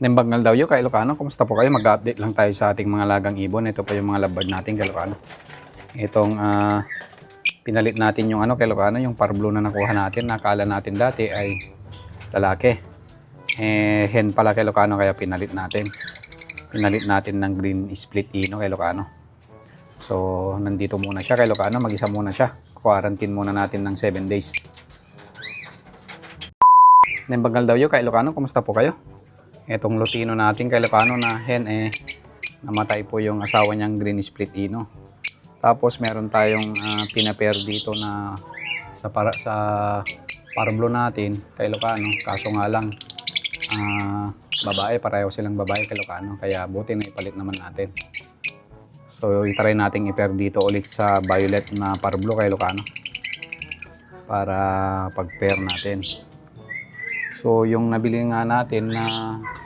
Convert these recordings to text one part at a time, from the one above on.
Nimbagnal daw yun kay Ilocano. Kumusta po kayo? Mag-update lang tayo sa ating mga lagang ibon. Ito po yung mga labad natin kay Ilocano. Itong ah, pinalit natin yung ano kay Ilocano, yung parblo na nakuha natin. Nakala natin dati ay lalaki. Eh, hen pala kay Ilocano kaya pinalit natin. Pinalit natin ng green split ino kay Ilocano. So, nandito muna siya kay Ilocano. Mag-isa muna siya. Quarantine muna natin ng 7 days. Nimbagal daw yun kay Ilocano. Kumusta po kayo? Itong Lutino natin kay Ilocano na hen eh namatay po yung asawa niyang green split ino. Tapos meron tayong uh, pinapair dito na sa para sa parblo natin kay Ilocano. Kaso nga lang ah, babae, pareho silang babae kay Ilocano. Kaya buti na ipalit naman natin. So, itry nating i-pair dito ulit sa violet na parblo kay Ilocano para pag-pair natin. So, yung nabili nga natin na parblo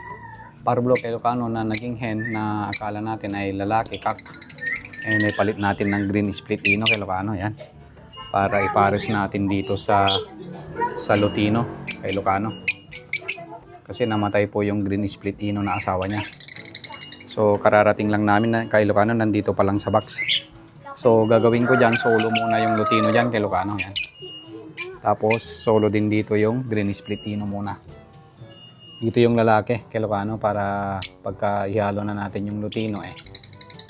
kay Ilocano na naging hen na akala natin ay lalaki, kak. Eh, naipalit natin ng green split ino kay Ilocano, yan. Para ipares natin dito sa sa Lutino kay Ilocano. Kasi namatay po yung green split ino na asawa niya. So, kararating lang namin na kay Ilocano, nandito pa lang sa box. So, gagawin ko dyan, solo muna yung Lutino dyan kay Ilocano, yan. Tapos, solo din dito yung green splitino muna. Dito yung lalaki, kay Ilocano, para pagka ihalo na natin yung Lutino eh,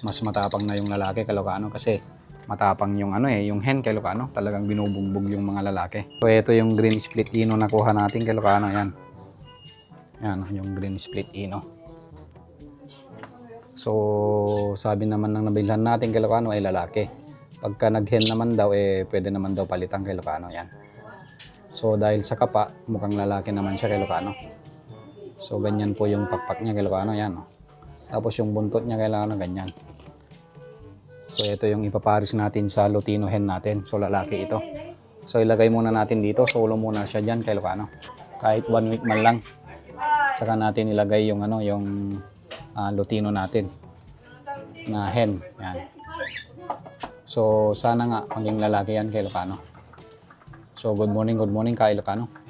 mas matapang na yung lalaki kay Ilocano kasi matapang yung ano eh, yung hen kay Ilocano, talagang binubugbog yung mga lalaki. So, ito yung green splitino na kuha natin kay Ilocano, yan. Yan, yung green splitino. So, sabi naman ng nabilhan natin kay Ilocano ay lalaki. Pagka nag-hen naman daw, eh, pwede naman daw palitan kay Ilocano, yan. So dahil sa kapa, mukhang lalaki naman siya kay Lucano. So ganyan po yung pakpak niya kay Lucano, yan. Tapos yung buntot niya kay Lucano, ganyan. So ito yung ipaparis natin sa Lutino hen natin. So lalaki ito. So ilagay muna natin dito, solo muna siya dyan kay Lucano. Kahit one week man lang. Saka natin ilagay yung ano, yung ah, Lutino natin na hen. Yan. So sana nga maging lalaki yan kay Lucano. So good morning, good morning kay Ilocano.